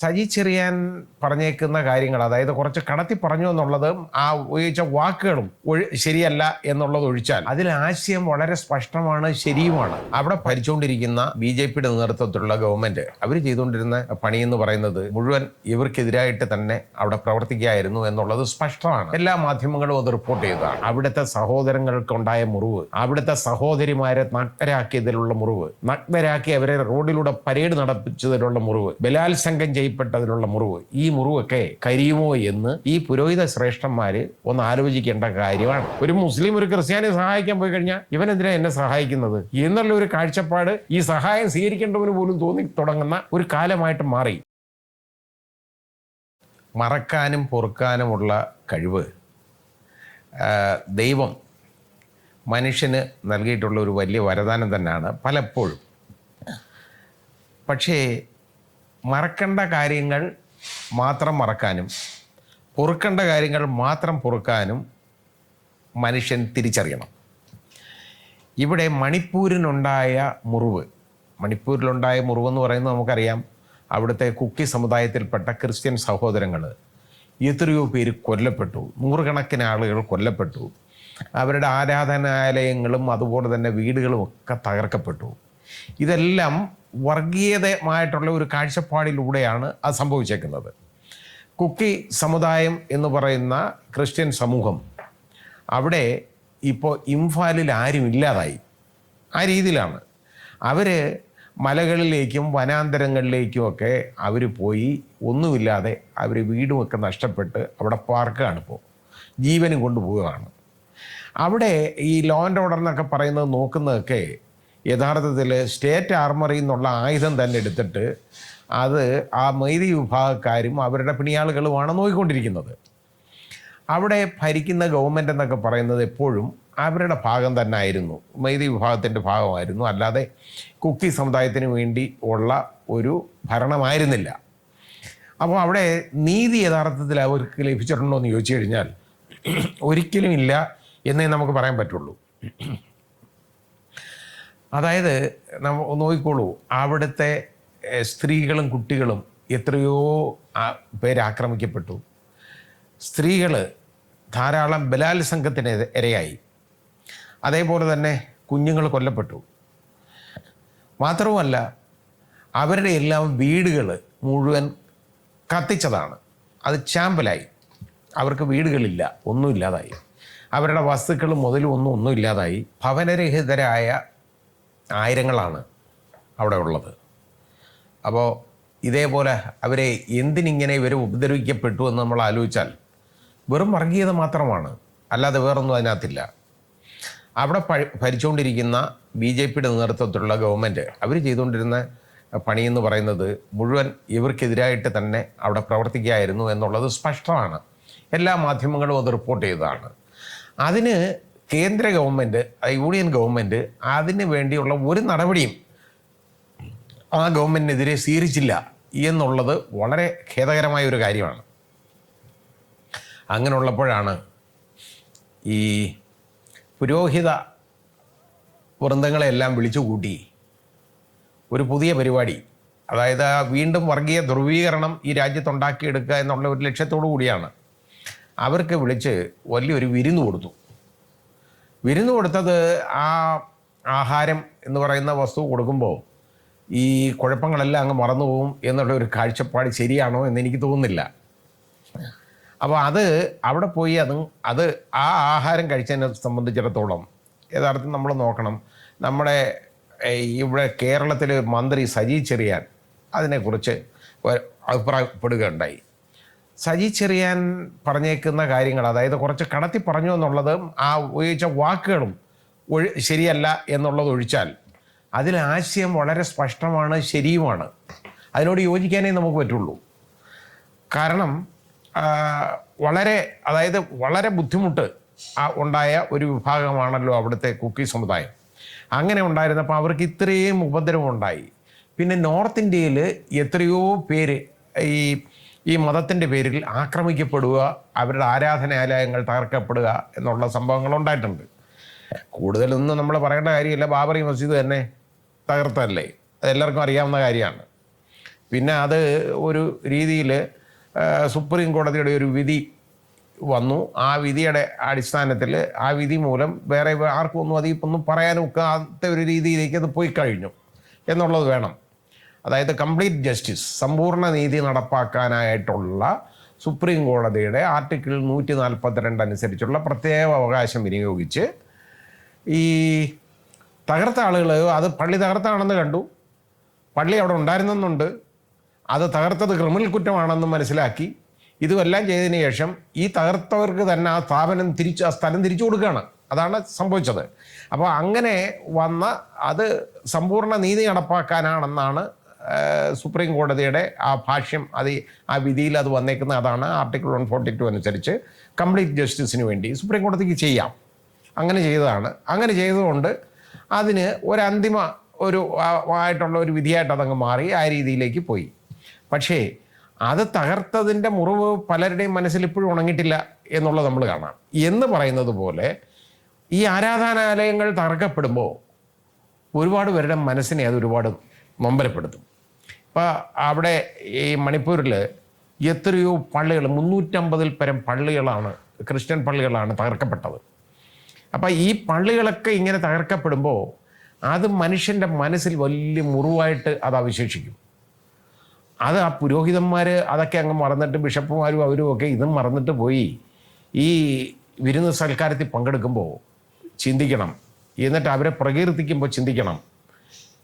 സജി ചെറിയാൻ പറഞ്ഞേക്കുന്ന കാര്യങ്ങൾ അതായത് കുറച്ച് കടത്തി പറഞ്ഞു എന്നുള്ളതും ആ ഉപയോഗിച്ച വാക്കുകളും ശരിയല്ല എന്നുള്ളത് ഒഴിച്ചാൽ അതിൽ ആശയം വളരെ സ്പഷ്ടമാണ് ശരിയുമാണ്. അവിടെ ഭരിച്ചുകൊണ്ടിരിക്കുന്ന ബി ജെ പിയുടെ നേതൃത്വത്തിലുള്ള ഗവൺമെന്റ് അവർ ചെയ്തുകൊണ്ടിരുന്ന പണി എന്ന് പറയുന്നത് മുഴുവൻ ഇവർക്കെതിരായിട്ട് തന്നെ അവിടെ പ്രവർത്തിക്കുകയായിരുന്നു എന്നുള്ളത് സ്പഷ്ടമാണ്. എല്ലാ മാധ്യമങ്ങളും അത് റിപ്പോർട്ട് ചെയ്തതാണ്. അവിടുത്തെ സഹോദരങ്ങൾക്കുണ്ടായ മുറിവ് അവിടുത്തെ സഹോദരിമാരെ നഗ്നരാക്കിയതിലുള്ള മുറിവ് നഗ്നരാക്കി അവരെ റോഡിലൂടെ പരേഡ് നടപ്പിച്ചതിലുള്ള മുറിവ് ബലാത്സംഗം ചെയ്യപ്പെട്ടതിലുള്ള മുറിവ്. ഈ മുറിവൊക്കെ കരിയുമോ എന്ന് ഈ പുരോഹിത ശ്രേഷ്ഠന്മാര് ഒന്ന് ആലോചിക്കേണ്ട കാര്യമാണ്. ഒരു മുസ്ലിം ഒരു ക്രിസ്ത്യാനിയെ സഹായിക്കാൻ പോയി കഴിഞ്ഞാൽ ഇവനെന്തിനാ എന്നെ സഹായിക്കുന്നത്? എന്നുള്ള ഒരു കാഴ്ചപ്പാട് ഈ സഹായം സ്വീകരിക്കേണ്ടവന് പോലും തോന്നി തുടങ്ങുന്ന ഒരു കാലമായിട്ട് മാറി. മറക്കാനും പൊറുക്കാനുമുള്ള കഴിവ് ദൈവം മനുഷ്യന് നൽകിയിട്ടുള്ള ഒരു വലിയ വരദാനം തന്നെയാണ് പലപ്പോഴും. പക്ഷേ മറക്കേണ്ട കാര്യങ്ങൾ മാത്രം മറക്കാനും പൊറുക്കേണ്ട കാര്യങ്ങൾ മാത്രം പൊറുക്കാനും മനുഷ്യൻ തിരിച്ചറിയണം. ഇവിടെ മണിപ്പൂരിനുണ്ടായ മുറിവ് മണിപ്പൂരിലുണ്ടായ മുറിവെന്ന് പറയുന്നത് നമുക്കറിയാം. അവിടുത്തെ കുക്കി സമുദായത്തിൽപ്പെട്ട ക്രിസ്ത്യൻ സഹോദരങ്ങൾ എത്രയോ പേര് കൊല്ലപ്പെട്ടു നൂറുകണക്കിന് ആളുകൾ കൊല്ലപ്പെട്ടു. അവരുടെ ആരാധനാലയങ്ങളും അതുപോലെ തന്നെ വീടുകളും ഒക്കെ തകർക്കപ്പെട്ടു. ഇതെല്ലാം വർഗീയതമായിട്ടുള്ള ഒരു കാഴ്ചപ്പാടിലൂടെയാണ് അത് സംഭവിച്ചേക്കുന്നത്. കുക്കി സമുദായം എന്ന് പറയുന്ന ക്രിസ്ത്യൻ സമൂഹം അവിടെ ഇപ്പോൾ ഇംഫാലിൽ ആരും ഇല്ലാതായി. ആ രീതിയിലാണ്. അവർ മലകളിലേക്കും വനാന്തരങ്ങളിലേക്കും ഒക്കെ അവർ പോയി ഒന്നുമില്ലാതെ അവർ വീടുമൊക്കെ നഷ്ടപ്പെട്ട് അവിടെ പാർക്കുകയാണ് ഇപ്പോൾ. ജീവനും കൊണ്ടുപോവുകയാണ്. അവിടെ ഈ ലോ ആൻഡ് ഓർഡർ എന്നൊക്കെ പറയുന്നത് നോക്കുന്നതൊക്കെ യഥാർത്ഥത്തിൽ സ്റ്റേറ്റ് ആർമറിയിൽ നിന്നുള്ള ആയുധം തന്നെ എടുത്തിട്ട് അത് ആ മൈതി വിഭാഗക്കാരും അവരുടെ പിണിയാളുകളുമാണ് നോക്കിക്കൊണ്ടിരിക്കുന്നത്. അവിടെ ഭരിക്കുന്ന ഗവൺമെന്റ് എന്നൊക്കെ പറയുന്നത് എപ്പോഴും അവരുടെ ഭാഗം തന്നെ ആയിരുന്നു. മൈതി വിഭാഗത്തിന്റെ ഭാഗമായിരുന്നു. അല്ലാതെ കുക്കി സമുദായത്തിന് വേണ്ടി ഉള്ള ഒരു ഭരണമായിരുന്നില്ല. അപ്പോൾ അവിടെ നീതി യഥാർത്ഥത്തിൽ അവർക്ക് ലഭിച്ചിട്ടുണ്ടോ എന്ന് ചോദിച്ചു കഴിഞ്ഞാൽ ഒരിക്കലും ഇല്ല എന്നേ നമുക്ക് പറയാൻ പറ്റുള്ളൂ. അതായത് നമ്മ നോക്കിക്കോളൂ. അവിടുത്തെ സ്ത്രീകളും കുട്ടികളും എത്രയോ പേരാക്രമിക്കപ്പെട്ടു സ്ത്രീകൾ ധാരാളം ബലാത്സംഗത്തിന് ഇര- ഇരയായി. അതേപോലെ തന്നെ കുഞ്ഞുങ്ങൾ കൊല്ലപ്പെട്ടു. മാത്രവുമല്ല അവരുടെ എല്ലാം വീടുകൾ മുഴുവൻ കത്തിച്ചതാണ്. അത് ചാമ്പലായി. അവർക്ക് വീടുകളില്ല ഒന്നുമില്ലാതായി അവരുടെ വസ്തുക്കളും മുതലും ഒന്നും ഒന്നും ഇല്ലാതായി. ഭവനരഹിതരായ ആയിരങ്ങളാണ് അവിടെ ഉള്ളത്. അപ്പോൾ ഇതേപോലെ അവരെ എന്തിനിങ്ങനെ ഇവർ ഉപദ്രവിക്കപ്പെട്ടു എന്ന് നമ്മൾ ആലോചിച്ചാൽ വെറും വർഗീയത മാത്രമാണ്. അല്ലാതെ വേറൊന്നും അതിനകത്തില്ല. അവിടെ പ- ഭരിച്ചുകൊണ്ടിരിക്കുന്ന ബി ജെ പിയുടെ നേതൃത്വത്തിലുള്ള ഗവൺമെന്റ് അവർ ചെയ്തുകൊണ്ടിരുന്ന പണിയെന്ന് പറയുന്നത് മുഴുവൻ ഇവർക്കെതിരായിട്ട് തന്നെ അവിടെ പ്രവർത്തിക്കുകയായിരുന്നു എന്നുള്ളത് സ്പഷ്ടമാണ്. എല്ലാ മാധ്യമങ്ങളും അത് റിപ്പോർട്ട് ചെയ്തതാണ്. അതിന് കേന്ദ്ര ഗവൺമെന്റ് യൂണിയൻ ഗവൺമെന്റ് അതിന് വേണ്ടിയുള്ള ഒരു നടപടിയും ആ ഗവൺമെന്റിനെതിരെ സ്വീകരിച്ചില്ല എന്നുള്ളത് വളരെ ഖേദകരമായ ഒരു കാര്യമാണ്. അങ്ങനെയുള്ളപ്പോഴാണ് ഈ പുരോഹിത വൃന്ദങ്ങളെല്ലാം വിളിച്ചു കൂട്ടി ഒരു പുതിയ പരിപാടി അതായത് ആ വീണ്ടും വർഗീയ ധ്രുവീകരണം ഈ രാജ്യത്തുണ്ടാക്കിയെടുക്കുക എന്നുള്ള ഒരു ലക്ഷ്യത്തോടു കൂടിയാണ്. അവർക്ക് വിളിച്ച് വലിയൊരു വിരുന്ന് കൊടുത്തു. വിരുന്ന് കൊടുത്തത് ആ ആഹാരം എന്ന് പറയുന്ന വസ്തു കൊടുക്കുമ്പോൾ ഈ കുഴപ്പങ്ങളെല്ലാം അങ്ങ് മറന്നു പോകും എന്നുള്ള ഒരു കാഴ്ചപ്പാട് ശരിയാണോ എന്ന് എനിക്ക് തോന്നുന്നില്ല. അപ്പോൾ അത് അവിടെ പോയി അത് അത് ആ ആഹാരം കഴിച്ചതിനെ സംബന്ധിച്ചിടത്തോളം യഥാർത്ഥം നമ്മൾ നോക്കണം. നമ്മുടെ ഇവിടെ കേരളത്തിലെ മന്ത്രി സജി ചെറിയാൻ അതിനെക്കുറിച്ച് അഭിപ്രായപ്പെടുകയുണ്ടായി. സജി ചെറിയാൻ പറഞ്ഞേക്കുന്ന കാര്യങ്ങൾ അതായത് കുറച്ച് കടത്തി പറഞ്ഞു എന്നുള്ളതും ആ ഉപയോഗിച്ച വാക്കുകളും ഒഴി ശരിയല്ല എന്നുള്ളത് ഒഴിച്ചാൽ അതിൽ ആശയം വളരെ സ്പഷ്ടമാണ് ശരിയുമാണ്. അതിനോട് യോജിക്കാനേ നമുക്ക് പറ്റുള്ളൂ. കാരണം വളരെ അതായത് വളരെ ബുദ്ധിമുട്ട് ഉണ്ടായ ഒരു വിഭാഗമാണല്ലോ അവിടുത്തെ കുക്കി സമുദായം. അങ്ങനെ ഉണ്ടായിരുന്നപ്പോൾ അവർക്ക് ഇത്രയും ഉപദ്രവം ഉണ്ടായി. പിന്നെ നോർത്ത് ഇന്ത്യയിൽ എത്രയോ പേര് ഈ ഈ മതത്തിന്റെ പേരിൽ ആക്രമിക്കപ്പെടുക അവരുടെ ആരാധനാലയങ്ങൾ തകർക്കപ്പെടുക എന്നുള്ള സംഭവങ്ങൾ ഉണ്ടായിട്ടുണ്ട്. കൂടുതലൊന്നും നമ്മൾ പറയേണ്ട കാര്യമില്ല. ബാബറി മസ്ജിദ് തന്നെ തകർത്തല്ലേ അതെല്ലാവർക്കും അറിയാവുന്ന കാര്യമാണ്. പിന്നെ അത് ഒരു രീതിയിൽ സുപ്രീം കോടതിയുടെ ഒരു വിധി വന്നു. ആ വിധിയുടെ അടിസ്ഥാനത്തിൽ ആ വിധി മൂലം വേറെ ആർക്കും ഒന്നും അതിൽ ഒന്നും പറയാനും ഒക്കാത്ത ഒരു രീതിയിലേക്ക് അത് പോയി കഴിഞ്ഞു. എന്നുള്ളത് വേണം. അതായത് കംപ്ലീറ്റ് ജസ്റ്റിസ് സമ്പൂർണ നീതി നടപ്പാക്കാനായിട്ടുള്ള സുപ്രീം കോടതിയുടെ ആർട്ടിക്കിൾ നൂറ്റി നാൽപ്പത്തിരണ്ട് അനുസരിച്ചുള്ള പ്രത്യേക അവകാശം വിനിയോഗിച്ച് ഈ തകർത്ത ആളുകൾ അത് പള്ളി തകർത്താണെന്ന് കണ്ടു. പള്ളി അവിടെ ഉണ്ടായിരുന്നെന്നുണ്ട്. അത് തകർത്തത് ക്രിമിനൽ കുറ്റമാണെന്ന് മനസ്സിലാക്കി. ഇതുമെല്ലാം ചെയ്തതിന് ശേഷം ഈ തകർത്തവർക്ക് തന്നെ ആ സ്ഥാപനം തിരിച്ചു ആ സ്ഥലം തിരിച്ചു കൊടുക്കുകയാണ്. അതാണ് സംഭവിച്ചത്. അപ്പോൾ അങ്ങനെ വന്ന അത് സമ്പൂർണ നീതി നടപ്പാക്കാനാണെന്നാണ് സുപ്രീം കോടതിയുടെ ആ ഭാഷ്യം അത് ആ വിധിയിൽ അത് വന്നേക്കുന്ന അതാണ് ആർട്ടിക്കിൾ വൺ ഫോർട്ടി ടു അനുസരിച്ച് കംപ്ലീറ്റ് ജസ്റ്റിസിന് വേണ്ടി സുപ്രീം കോടതിക്ക് ചെയ്യാം. അങ്ങനെ ചെയ്തതാണ്. അങ്ങനെ ചെയ്തതുകൊണ്ട് അതിന് ഒരു അന്തിമ ഒരു ആയിട്ടുള്ള ഒരു വിധിയായിട്ട് അതങ്ങ് മാറി ആ രീതിയിലേക്ക് പോയി. പക്ഷേ അത് തകർത്തതിന്റെ മുറിവ് പലരുടെയും മനസ്സിൽ ഇപ്പോഴും ഉണങ്ങിയിട്ടില്ല എന്നുള്ളത് നമ്മൾ കാണാം. എന്ന് പറയുന്നത് പോലെ ഈ ആരാധനാലയങ്ങൾ തകർക്കപ്പെടുമ്പോൾ ഒരുപാട് പേരുടെ മനസ്സിനെ അത് ഒരുപാട് നൊമ്പരപ്പെടുത്തും. ഇപ്പോൾ അവിടെ ഈ മണിപ്പൂരിൽ എത്രയോ പള്ളികൾ മുന്നൂറ്റമ്പതിൽ പരം പള്ളികളാണ് ക്രിസ്ത്യൻ പള്ളികളാണ് തകർക്കപ്പെട്ടത്. അപ്പോൾ ഈ പള്ളികളൊക്കെ ഇങ്ങനെ തകർക്കപ്പെടുമ്പോൾ അത് മനുഷ്യന്റെ മനസ്സിൽ വലിയ മുറിവായിട്ട് അത് അവശേഷിക്കും. അത് ആ പുരോഹിതന്മാർ അതൊക്കെ അങ്ങ് മറന്നിട്ട് ബിഷപ്പുമാരും അവരും ഒക്കെ ഇതും മറന്നിട്ട് പോയി ഈ വിരുന്ന് സൽക്കാരത്തിൽ പങ്കെടുക്കുമ്പോൾ ചിന്തിക്കണം. എന്നിട്ട് അവരെ പ്രകീർത്തിക്കുമ്പോൾ ചിന്തിക്കണം.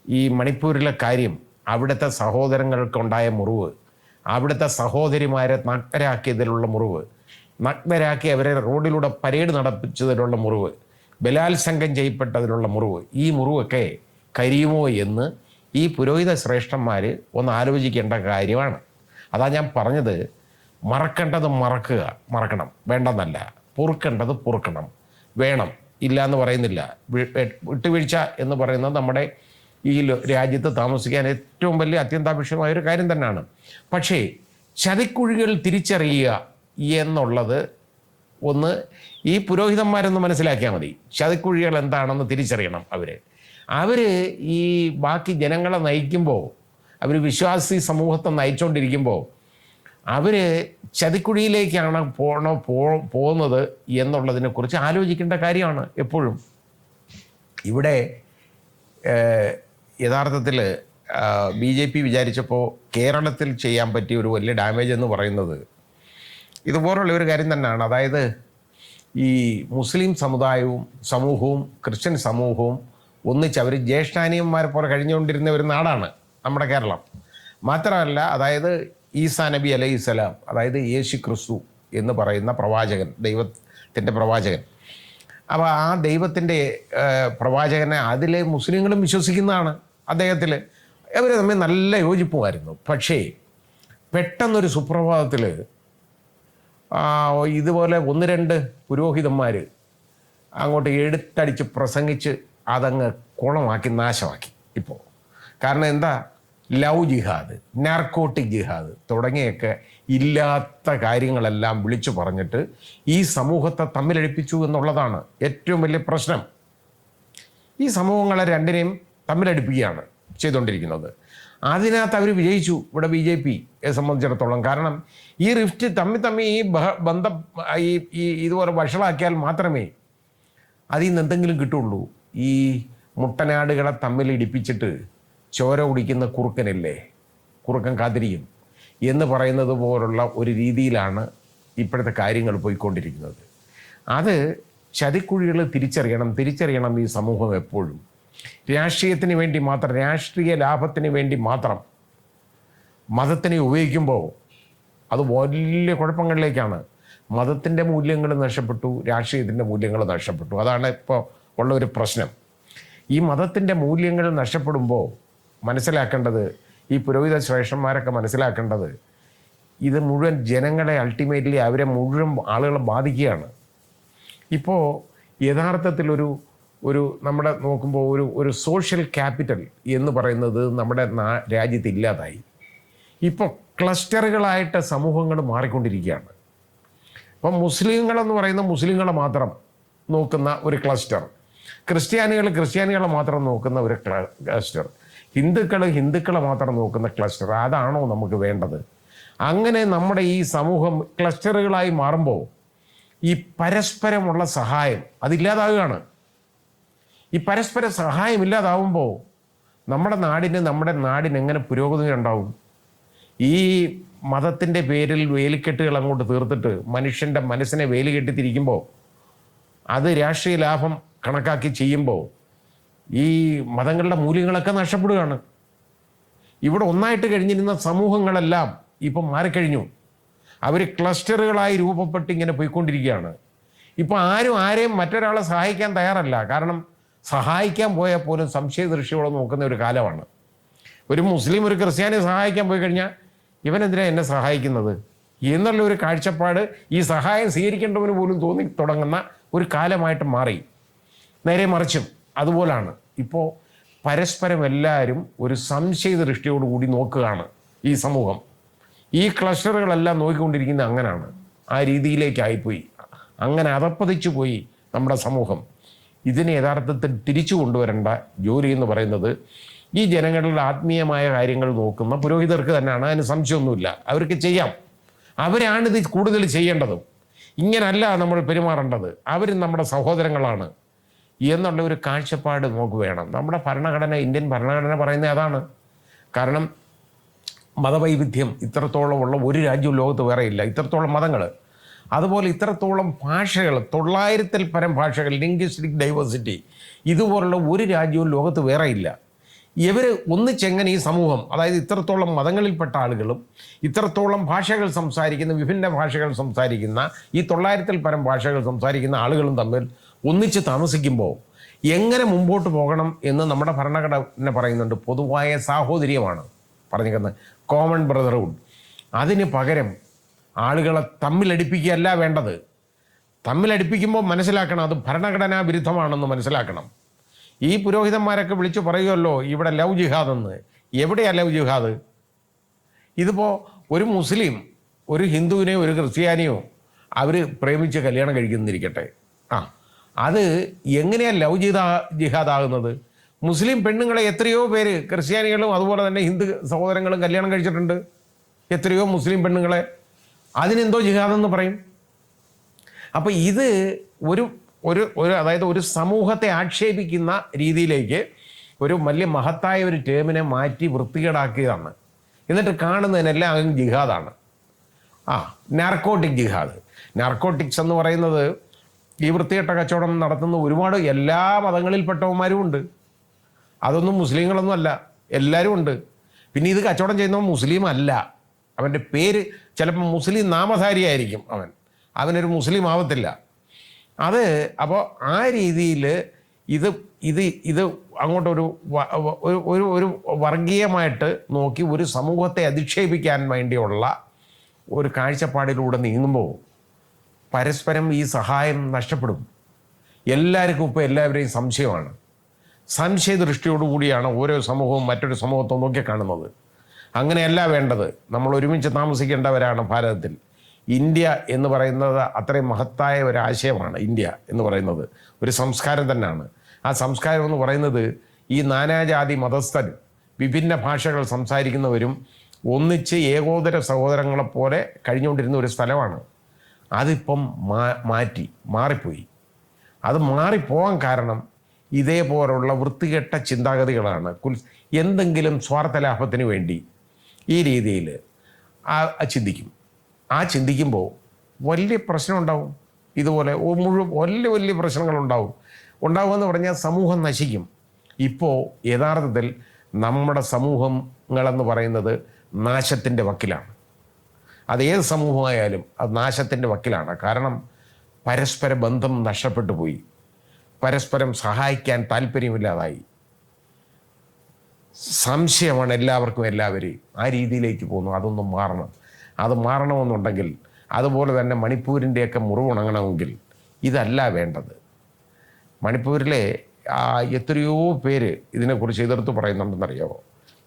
ഈ മണിപ്പൂരിലെ കാര്യം അവിടുത്തെ സഹോദരങ്ങൾക്കുണ്ടായ മുറിവ് അവിടുത്തെ സഹോദരിമാരെ നഗ്നരാക്കിയതിലുള്ള മുറിവ് നഗ്നരാക്കി അവരെ റോഡിലൂടെ പരേഡ് നടപ്പിച്ചതിലുള്ള മുറിവ് ബലാത്സംഗം ചെയ്യപ്പെട്ടതിലുള്ള മുറിവ് ഈ മുറിവൊക്കെ കരിയുമോ എന്ന് ഈ പുരോഹിത ശ്രേഷ്ഠന്മാർ ഒന്ന് ആലോചിക്കേണ്ട കാര്യമാണ്. അതാ ഞാൻ പറഞ്ഞത് മറക്കേണ്ടത് മറക്കുക മറക്കണം. വേണ്ടെന്നല്ല പൊറുക്കേണ്ടത് പൊറുക്കണം. വേണം. ഇല്ല എന്ന് പറയുന്നില്ല വിട്ടുവീഴ്ച എന്ന് പറയുന്നത് നമ്മുടെ ഈ രാജ്യത്ത് താമസിക്കാൻ ഏറ്റവും വലിയ അത്യന്താപേക്ഷിതമായ ഒരു കാര്യം തന്നെയാണ് പക്ഷേ ചതിക്കുഴികൾ തിരിച്ചറിയുക എന്നുള്ളത് ഒന്ന് ഈ പുരോഹിതന്മാരൊന്ന് മനസ്സിലാക്കിയാൽ മതി. ചതിക്കുഴികൾ എന്താണെന്ന് തിരിച്ചറിയണം അവർ അവർ ഈ ബാക്കി ജനങ്ങളെ നയിക്കുമ്പോൾ അവർ വിശ്വാസി സമൂഹത്തെ നയിച്ചുകൊണ്ടിരിക്കുമ്പോൾ അവർ ചതിക്കുഴിയിലേക്കാണ് പോണോ പോ പോകുന്നത് എന്നുള്ളതിനെക്കുറിച്ച് ആലോചിക്കേണ്ട കാര്യമാണ് എപ്പോഴും. ഇവിടെ യഥാർത്ഥത്തിൽ ബി ജെ പി വിചാരിച്ചപ്പോൾ കേരളത്തിൽ ചെയ്യാൻ പറ്റിയ ഒരു വലിയ ഡാമേജ് എന്ന് പറയുന്നത് ഇതുപോലുള്ള ഒരു കാര്യം തന്നെയാണ്. അതായത് ഈ മുസ്ലിം സമുദായവും സമൂഹവും ക്രിസ്ത്യൻ സമൂഹവും ഒന്നിച്ച് അവർ ജ്യേഷ്ഠാനിയന്മാരെ പോലെ കഴിഞ്ഞുകൊണ്ടിരുന്ന ഒരു നാടാണ് നമ്മുടെ കേരളം. മാത്രമല്ല അതായത് ഈസാ നബി അലൈഹി സ്വലാം അതായത് യേശു ക്രിസ്തു എന്ന് പറയുന്ന പ്രവാചകൻ ദൈവത്തിന്റെ പ്രവാചകൻ. അപ്പോൾ ആ ദൈവത്തിന്റെ പ്രവാചകനെ അതിലെ മുസ്ലിങ്ങളും വിശ്വസിക്കുന്നതാണ്. അദ്ദേഹത്തിൽ അവർ തമ്മിൽ നല്ല യോജിപ്പുമായിരുന്നു. പക്ഷേ പെട്ടെന്നൊരു സുപ്രഭാതത്തിൽ ഇതുപോലെ ഒന്ന് രണ്ട് പുരോഹിതന്മാർ അങ്ങോട്ട് എടുത്തടിച്ച് പ്രസംഗിച്ച് അതങ്ങ് കുളമാക്കി നാശമാക്കി ഇപ്പോൾ കാരണം എന്താ? ലവ് ജിഹാദ് നാർക്കോട്ടിക് ജിഹാദ് തുടങ്ങിയൊക്കെ ഇല്ലാത്ത കാര്യങ്ങളെല്ലാം വിളിച്ചു പറഞ്ഞിട്ട് ഈ സമൂഹത്തെ തമ്മിലടിപ്പിച്ചു എന്നുള്ളതാണ് ഏറ്റവും വലിയ പ്രശ്നം. ഈ സമൂഹങ്ങളെ രണ്ടിനെയും തമ്മിലടിപ്പിക്കുകയാണ് ചെയ്തുകൊണ്ടിരിക്കുന്നത്. അതിനകത്ത് അവർ വിജയിച്ചു. ഇവിടെ ബി ജെ പിയെ സംബന്ധിച്ചിടത്തോളം കാരണം ഈ റിഫ്റ്റ് തമ്മിൽ തമ്മിൽ ഈ ബന്ധം ഈ ഈ ഇതുപോലെ വഷളാക്കിയാൽ മാത്രമേ അതിൽ നിന്ന് എന്തെങ്കിലും കിട്ടുള്ളൂ. ഈ മുട്ടനാടുകളെ തമ്മിൽ ഇടിപ്പിച്ചിട്ട് ചോര കുടിക്കുന്ന കുറുക്കനില്ലേ? കുറുക്കൻ കാതിരിയും എന്ന് പറയുന്നത് പോലുള്ള ഒരു രീതിയിലാണ് ഇപ്പോഴത്തെ കാര്യങ്ങൾ പോയിക്കൊണ്ടിരിക്കുന്നത്. അത് ചതിക്കുഴികൾ തിരിച്ചറിയണം. തിരിച്ചറിയണം ഈ സമൂഹം എപ്പോഴും. രാഷ്ട്രീയത്തിന് വേണ്ടി മാത്രം രാഷ്ട്രീയ ലാഭത്തിന് വേണ്ടി മാത്രം മതത്തിനെ ഉപയോഗിക്കുമ്പോൾ അത് വലിയ കുഴപ്പങ്ങളിലേക്കാണ്. മതത്തിന്റെ മൂല്യങ്ങൾ നഷ്ടപ്പെട്ടു രാഷ്ട്രീയത്തിന്റെ മൂല്യങ്ങൾ നഷ്ടപ്പെട്ടു. അതാണ് ഇപ്പോൾ ഉള്ള ഒരു പ്രശ്നം. ഈ മതത്തിന്റെ മൂല്യങ്ങൾ നഷ്ടപ്പെടുമ്പോൾ മനസ്സിലാക്കേണ്ടത് ഈ പുരോഹിത ശ്രേഷ്ഠന്മാരൊക്കെ മനസ്സിലാക്കേണ്ടത് ഇത് മുഴുവൻ ജനങ്ങളെ അൾട്ടിമേറ്റ്ലി അവരെ മുഴുവൻ ആളുകളെ ബാധിക്കുകയാണ്. ഇപ്പോൾ യഥാർത്ഥത്തിലൊരു ഒരു നമ്മുടെ നോക്കുമ്പോൾ ഒരു ഒരു സോഷ്യൽ ക്യാപിറ്റൽ എന്ന് പറയുന്നത് നമ്മുടെ രാജ്യത്ത് ഇല്ലാതായി. ഇപ്പോൾ ക്ലസ്റ്ററുകളായിട്ട് സമൂഹങ്ങൾ മാറിക്കൊണ്ടിരിക്കുകയാണ്. അപ്പം മുസ്ലിങ്ങളെന്ന് പറയുന്ന മുസ്ലിങ്ങളെ മാത്രം നോക്കുന്ന ഒരു ക്ലസ്റ്റർ ക്രിസ്ത്യാനികൾ ക്രിസ്ത്യാനികളെ മാത്രം നോക്കുന്ന ഒരു ക്ല- ക്ലസ്റ്റർ ഹിന്ദുക്കൾ ഹിന്ദുക്കളെ മാത്രം നോക്കുന്ന ക്ലസ്റ്റർ അതാണോ നമുക്ക് വേണ്ടത്? അങ്ങനെ നമ്മുടെ ഈ സമൂഹം ക്ലസ്റ്ററുകളായി മാറുമ്പോൾ ഈ പരസ്പരമുള്ള സഹായം അതില്ലാതാവുകയാണ്. ഈ പരസ്പര സഹായം ഇല്ലാതാവുമ്പോൾ നമ്മുടെ നാടിന് നമ്മുടെ നാടിന് എങ്ങനെ പുരോഗതി ഉണ്ടാവും? ഈ മതത്തിന്റെ പേരിൽ വേലിക്കെട്ടുകൾ അങ്ങോട്ട് തീർത്തിട്ട് മനുഷ്യന്റെ മനസ്സിനെ വേലി കെട്ടിത്തിരിക്കുമ്പോൾ അത് രാഷ്ട്രീയ ലാഭം കണക്കാക്കി ചെയ്യുമ്പോൾ ഈ മതങ്ങളുടെ മൂല്യങ്ങളൊക്കെ നഷ്ടപ്പെടുകയാണ്. ഇവിടെ ഒന്നായിട്ട് കഴിഞ്ഞിരുന്ന സമൂഹങ്ങളെല്ലാം ഇപ്പം മാറിക്കഴിഞ്ഞു. അവർ ക്ലസ്റ്ററുകളായി രൂപപ്പെട്ട് ഇങ്ങനെ പോയിക്കൊണ്ടിരിക്കുകയാണ്. ഇപ്പോൾ ആരും ആരെയും മറ്റൊരാളെ സഹായിക്കാൻ തയ്യാറല്ല. കാരണം സഹായിക്കാൻ പോയാൽ പോലും സംശയദൃഷ്ടിയോടെ നോക്കുന്ന ഒരു കാലമാണ്. ഒരു മുസ്ലിം ഒരു ക്രിസ്ത്യാനിയെ സഹായിക്കാൻ പോയി കഴിഞ്ഞാൽ ഇവനെന്തിനാണ് എന്നെ സഹായിക്കുന്നത്? എന്നുള്ള ഒരു കാഴ്ചപ്പാട് ഈ സഹായം സ്വീകരിക്കേണ്ടവന് പോലും തോന്നി തുടങ്ങുന്ന ഒരു കാലമായിട്ട് മാറി. നേരെ മറിച്ചും അതുപോലാണ്. ഇപ്പോൾ പരസ്പരം എല്ലാവരും ഒരു സംശയ ദൃഷ്ടിയോടുകൂടി നോക്കുകയാണ് ഈ സമൂഹം. ഈ ക്ലസ്റ്ററുകളെല്ലാം നോക്കിക്കൊണ്ടിരിക്കുന്നത് അങ്ങനെയാണ് ആ രീതിയിലേക്കായിപ്പോയി. അങ്ങനെ അതപ്പതിച്ചു പോയി നമ്മുടെ സമൂഹം. ഇതിനെ യഥാർത്ഥത്തിൽ തിരിച്ചു കൊണ്ടുവരേണ്ട ജോലി എന്ന് പറയുന്നത് ഈ ജനങ്ങളുടെ ആത്മീയമായ കാര്യങ്ങൾ നോക്കുന്ന പുരോഹിതർക്ക് തന്നെയാണ്. അതിന് സംശയമൊന്നുമില്ല. അവർക്ക് ചെയ്യാം. അവരാണിത് കൂടുതൽ ചെയ്യേണ്ടതും. ഇങ്ങനല്ല നമ്മൾ പെരുമാറേണ്ടത്. അവരും നമ്മുടെ സഹോദരങ്ങളാണ്. എന്നുള്ള ഒരു കാഴ്ചപ്പാട് നമുക്ക് വേണം. നമ്മുടെ ഭരണഘടന ഇന്ത്യൻ ഭരണഘടന പറയുന്നത് അതാണ്. കാരണം മതവൈവിധ്യം ഇത്രത്തോളം ഉള്ള ഒരു രാജ്യവും ലോകത്ത് വേറെ ഇല്ല. ഇത്രത്തോളം മതങ്ങൾ അതുപോലെ ഇത്രത്തോളം ഭാഷകൾ തൊള്ളായിരത്തിൽ പരം ഭാഷകൾ ലിംഗ്വിസ്റ്റിക് ഡൈവേഴ്സിറ്റി ഇതുപോലുള്ള ഒരു രാജ്യവും ലോകത്ത് വേറെ ഇല്ല. ഇവർ ഒന്നിച്ചെങ്ങനെ ഈ സമൂഹം അതായത് ഇത്രത്തോളം മതങ്ങളിൽപ്പെട്ട ആളുകളും ഇത്രത്തോളം ഭാഷകൾ സംസാരിക്കുന്ന വിഭിന്ന ഭാഷകൾ സംസാരിക്കുന്ന ഈ തൊള്ളായിരത്തിൽ പരം ഭാഷകൾ സംസാരിക്കുന്ന ആളുകളും തമ്മിൽ ഒന്നിച്ച് താമസിക്കുമ്പോൾ എങ്ങനെ മുമ്പോട്ട് പോകണം എന്ന് നമ്മുടെ ഭരണഘടന പറയുന്നുണ്ട്. പൊതുവായ സാഹോദര്യമാണ് പറഞ്ഞിരിക്കുന്നത്. കോമൺ ബ്രദർഹുഡ് അതിന് പകരം ആളുകളെ തമ്മിലടിപ്പിക്കുകയല്ല വേണ്ടത്. തമ്മിലടിപ്പിക്കുമ്പോൾ മനസ്സിലാക്കണം അത് ഭരണഘടനാ വിരുദ്ധമാണെന്ന് മനസ്സിലാക്കണം. ഈ പുരോഹിതന്മാരൊക്കെ വിളിച്ചു പറയുമല്ലോ ഇവിടെ ലവ് ജിഹാദ് എന്ന് എവിടെയാണ് ലവ് ജിഹാദ്? ഇതിപ്പോൾ ഒരു മുസ്ലിം ഒരു ഹിന്ദുവിനെയോ ഒരു ക്രിസ്ത്യാനിയോ അവർ പ്രേമിച്ച് കല്യാണം കഴിക്കുന്നിരിക്കട്ടെ. ആ അത് എങ്ങനെയാണ് ലവ് ജിഹാ ജിഹാദാകുന്നത്? മുസ്ലിം പെണ്ണുങ്ങളെ എത്രയോ പേര് ക്രിസ്ത്യാനികളും അതുപോലെ തന്നെ ഹിന്ദു സഹോദരങ്ങളും കല്യാണം കഴിച്ചിട്ടുണ്ട്. എത്രയോ മുസ്ലിം പെണ്ണുങ്ങളെ അതിനെന്തോ ജിഹാദെന്ന് പറയും. അപ്പോൾ ഇത് ഒരു ഒരു ഒരു അതായത് ഒരു സമൂഹത്തെ ആക്ഷേപിക്കുന്ന രീതിയിലേക്ക് ഒരു വലിയ മഹത്തായ ഒരു ടേമിനെ മാറ്റി വൃത്തികേടാക്കിയതാണ്. എന്നിട്ട് കാണുന്നതിനെല്ലാം അതും ജിഹാദാണ്. ആ നാർക്കോട്ടിക് ജിഹാദ്. നാർക്കോട്ടിക്സ് എന്ന് പറയുന്നത് ഈ വൃത്തികെട്ട കച്ചവടം നടത്തുന്ന ഒരുപാട് എല്ലാ മതങ്ങളിൽപ്പെട്ടവന്മാരും ഉണ്ട്. അതൊന്നും മുസ്ലിങ്ങളൊന്നും അല്ല എല്ലാവരും ഉണ്ട്. പിന്നെ ഇത് കച്ചവടം ചെയ്യുന്നവൻ മുസ്ലിം അല്ല. അവന്റെ പേര് ചിലപ്പോൾ മുസ്ലിം നാമധാരിയായിരിക്കും അവൻ. അവനൊരു മുസ്ലിം ആവത്തില്ല. അത് അപ്പോൾ ആ രീതിയിൽ ഇത് ഇത് ഇത് അങ്ങോട്ടൊരു ഒരു ഒരു ഒരു വർഗീയമായിട്ട് നോക്കി ഒരു സമൂഹത്തെ അധിക്ഷേപിക്കാൻ വേണ്ടിയുള്ള ഒരു കാഴ്ചപ്പാടിലൂടെ നീങ്ങുമ്പോൾ പരസ്പരം ഈ സഹായം നഷ്ടപ്പെടും. എല്ലാവർക്കും ഇപ്പോൾ എല്ലാവരെയും സംശയമാണ്. സംശയ ദൃഷ്ടിയോടുകൂടിയാണ് ഓരോ സമൂഹവും മറ്റൊരു സമൂഹത്തെ നോക്കി കാണുന്നത് അങ്ങനെയല്ല വേണ്ടത്. നമ്മൾ ഒരുമിച്ച് താമസിക്കേണ്ടവരാണ് ഭാരതത്തിൽ. ഇന്ത്യ എന്ന് പറയുന്നത് അത്രയും മഹത്തായ ഒരു ആശയമാണ് ഇന്ത്യ എന്ന് പറയുന്നത്. ഒരു സംസ്കാരം തന്നെയാണ്. ആ സംസ്കാരം എന്ന് പറയുന്നത് ഈ നാനാജാതി മതസ്ഥർ വിഭിന്ന ഭാഷകൾ സംസാരിക്കുന്നവരും ഒന്നിച്ച് ഏകോദര സഹോദരങ്ങളെപ്പോലെ കഴിഞ്ഞുകൊണ്ടിരുന്ന ഒരു സ്ഥലമാണ്. അതിപ്പം മാ മാറ്റി മാറിപ്പോയി. അത് മാറിപ്പോകാൻ കാരണം ഇതേപോലുള്ള വൃത്തികെട്ട ചിന്താഗതികളാണ്. കുൽ എന്തെങ്കിലും സ്വാർത്ഥ ലാഭത്തിന് വേണ്ടി ഈ രീതിയിൽ ആ ചിന്തിക്കും. ആ ചിന്തിക്കുമ്പോൾ വലിയ പ്രശ്നം ഉണ്ടാവും ഇതുപോലെ മുഴുവൻ വലിയ വലിയ പ്രശ്നങ്ങളുണ്ടാവും. ഉണ്ടാവുമെന്ന് പറഞ്ഞാൽ സമൂഹം നശിക്കും. ഇപ്പോൾ യഥാർത്ഥത്തിൽ നമ്മുടെ സമൂഹങ്ങളെന്ന് പറയുന്നത് നാശത്തിന്റെ വക്കിലാണ്. അത് ഏത് സമൂഹമായാലും അത് നാശത്തിന്റെ വക്കിലാണ്. കാരണം പരസ്പര ബന്ധം നഷ്ടപ്പെട്ടു പോയി. പരസ്പരം സഹായിക്കാൻ താല്പര്യമില്ലാതായി. സംശയമാണ് എല്ലാവർക്കും എല്ലാവരെയും. ആ രീതിയിലേക്ക് പോകുന്നു. അതൊന്നും മാറണം. അത് മാറണമെന്നുണ്ടെങ്കിൽ അതുപോലെ തന്നെ മണിപ്പൂരിന്റെയൊക്കെ മുറിവുണങ്ങണമെങ്കിൽ ഇതല്ല വേണ്ടത്. മണിപ്പൂരിലെ എത്രയോ പേര് ഇതിനെക്കുറിച്ച് എതിർത്ത് പറയുന്നുണ്ടെന്നറിയാമോ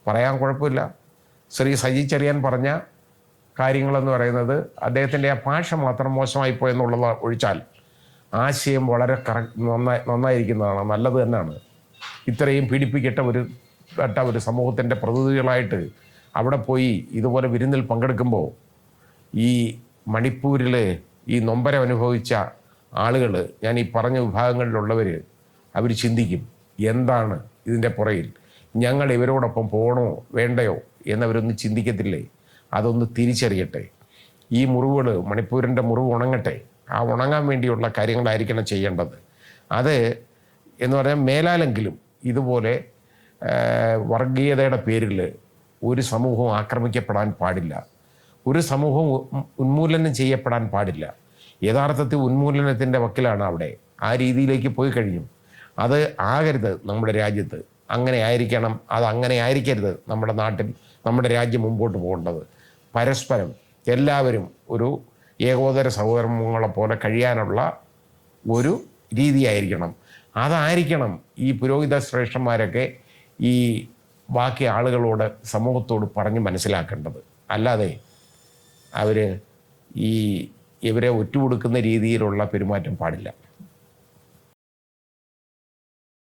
പറയാൻ കുഴപ്പമില്ല. ശ്രീ സജി ചെറിയാൻ പറഞ്ഞ കാര്യങ്ങളെന്ന് പറയുന്നത് അദ്ദേഹത്തിന്റെ ആ ഭാഷ മാത്രം മോശമായിപ്പോയെന്നുള്ളത് ഒഴിച്ചാൽ ആശയം വളരെ കറക്റ്റ് നന്നായി നന്നായിരിക്കുന്നതാണ്. നല്ലത് തന്നെയാണ്. ഇത്രയും പീഡിപ്പിക്കട്ട ഒരു പാവപ്പെട്ട ഒരു സമൂഹത്തിന്റെ പ്രതിനിധികളായിട്ട് അവിടെ പോയി ഇതുപോലെ വിരുന്നിൽ പങ്കെടുക്കുമ്പോൾ ഈ മണിപ്പൂരിൽ ഈ നൊമ്പരം അനുഭവിച്ച ആളുകൾ ഞാൻ ഈ പറഞ്ഞ വിഭാഗങ്ങളിലുള്ളവർ അവർ ചിന്തിക്കും എന്താണ് ഇതിന്റെ പുറയിൽ? ഞങ്ങൾ ഇവരോടൊപ്പം പോകണോ വേണ്ടയോ എന്നവരൊന്ന് ചിന്തിക്കത്തില്ലേ? അതൊന്ന് തിരിച്ചറിയട്ടെ. ഈ മുറിവുകൾ മണിപ്പൂരിന്റെ മുറിവ് ഉണങ്ങട്ടെ. ആ ഉണങ്ങാൻ വേണ്ടിയുള്ള കാര്യങ്ങളായിരിക്കണം ചെയ്യേണ്ടത്. അത് എന്ന് പറഞ്ഞാൽ മേലാലെങ്കിലും ഇതുപോലെ വർഗീയതയുടെ പേരിൽ ഒരു സമൂഹവും ആക്രമിക്കപ്പെടാൻ പാടില്ല. ഒരു സമൂഹം ഉന്മൂലനം ചെയ്യപ്പെടാൻ പാടില്ല. യഥാർത്ഥത്തിൽ ഉന്മൂലനത്തിന്റെ വക്കിലാണ് അവിടെ. ആ രീതിയിലേക്ക് പോയി കഴിഞ്ഞു. അത് ആകരുത് നമ്മുടെ രാജ്യത്ത്. അങ്ങനെ ആയിരിക്കണം അത് അങ്ങനെ ആയിരിക്കരുത് നമ്മുടെ നാട്ടിൽ നമ്മുടെ രാജ്യം മുമ്പോട്ട് പോകേണ്ടത്. പരസ്പരം എല്ലാവരും ഒരു ഏകോദര സഹോദരങ്ങളെ പോലെ കഴിയാനുള്ള ഒരു രീതിയായിരിക്കണം. അതായിരിക്കണം ഈ പുരോഹിത ശ്രേഷ്ഠന്മാരൊക്കെ ഈ ബാക്കി ആളുകളോട് സമൂഹത്തോട് പറഞ്ഞ് മനസ്സിലാക്കേണ്ടത്. അല്ലാതെ അവർ ഈ ഇവരെ ഒറ്റുകൊടുക്കുന്ന രീതിയിലുള്ള പെരുമാറ്റം പാടില്ല.